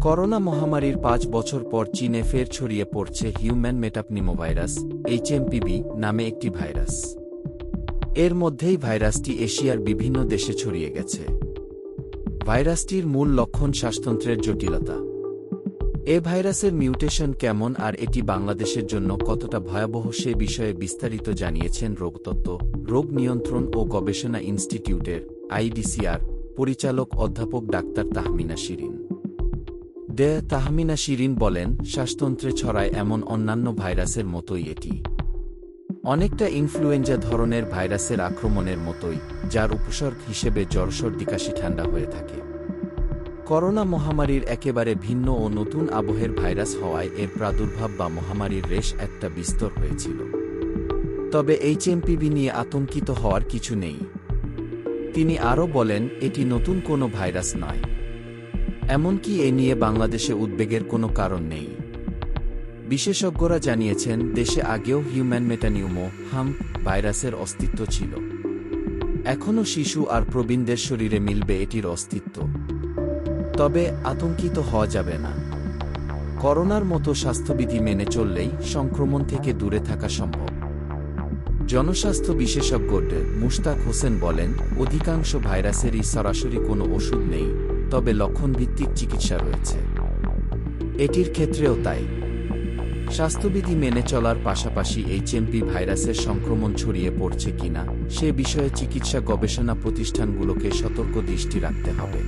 Corona মহামারীর পাঁচ বছর পর চীনে ফের ছড়িয়ে পড়ছে হিউম্যান মেটাপনিমোভাইরাস এইচএমপিবি নামে একটি ভাইরাস। এর মধ্যেই ভাইরাসটি এশিয়ার বিভিন্ন দেশে ছড়িয়ে গেছে। ভাইরাসটির মূল লক্ষণ শ্বাসতন্ত্রের জটিলতা। এ ভাইরাসের মিউটেশন কেমন আর এটি বাংলাদেশের জন্য কতটা ভয়াবহ সে বিষয়ে বিস্তারিত জানিয়েছেন রোগতত্ত্ব, রোগ নিয়ন্ত্রণ ও গবেষণা ইনস্টিটিউটের আইডিসিআর পরিচালক অধ্যাপক ডাক্তার তাহমিনা শিরিন। ডে তাহমিনা শিরিন বলেন, শ্বাসতন্ত্রে ছড়ায় এমন অন্যান্য ভাইরাসের মতোই এটি। অনেকটা ইনফ্লুয়েঞ্জা ধরনের ভাইরাসের আক্রমণের মতোই, যার উপসর্গ হিসেবে জ্বর সর্দি কাশি ঠান্ডা হয়ে থাকে। করোনা মহামারীর একেবারে ভিন্ন ও নতুন আবহের ভাইরাস হওয়ায় এর প্রাদুর্ভাব বা মহামারীর রেশ একটা বিস্তর হয়েছিল। তবে এইচএমপিভি নিয়ে আতঙ্কিত হওয়ার কিছু নেই। তিনি আরও বলেন, এটি নতুন কোনো ভাইরাস নয়। এমনকি এ নিয়ে বাংলাদেশে উদ্বেগের কোনো কারণ নেই। বিশেষজ্ঞরা জানিয়েছেন, দেশে আগেও হিউম্যান মেটানিউমো, হাম, ভাইরাসের অস্তিত্ব ছিল। এখনও শিশু আর প্রবীণদের শরীরে মিলবে এটির অস্তিত্ব। তবে আতঙ্কিত হওয়া যাবে না। করোনার মতো স্বাস্থ্যবিধি মেনে চললেই সংক্রমণ থেকে দূরে থাকা সম্ভব। জনস্বাস্থ্য বিশেষজ্ঞ মুশতাক হোসেন বলেন, অধিকাংশ ভাইরাসেরই সরাসরি কোনো ওষুধ নেই। তবে লক্ষণভিত্তিক চিকিৎসা রয়েছে। এটির ক্ষেত্রেও তাই। স্বাস্থ্যবিধি মেনে চলার পাশাপাশি এইচএমপি ভাইরাসের সংক্রমণ ছড়িয়ে পড়ছে কিনা, সে বিষয়ে চিকিৎসা গবেষণা প্রতিষ্ঠানগুলোকে সতর্ক দৃষ্টি রাখতে হবে।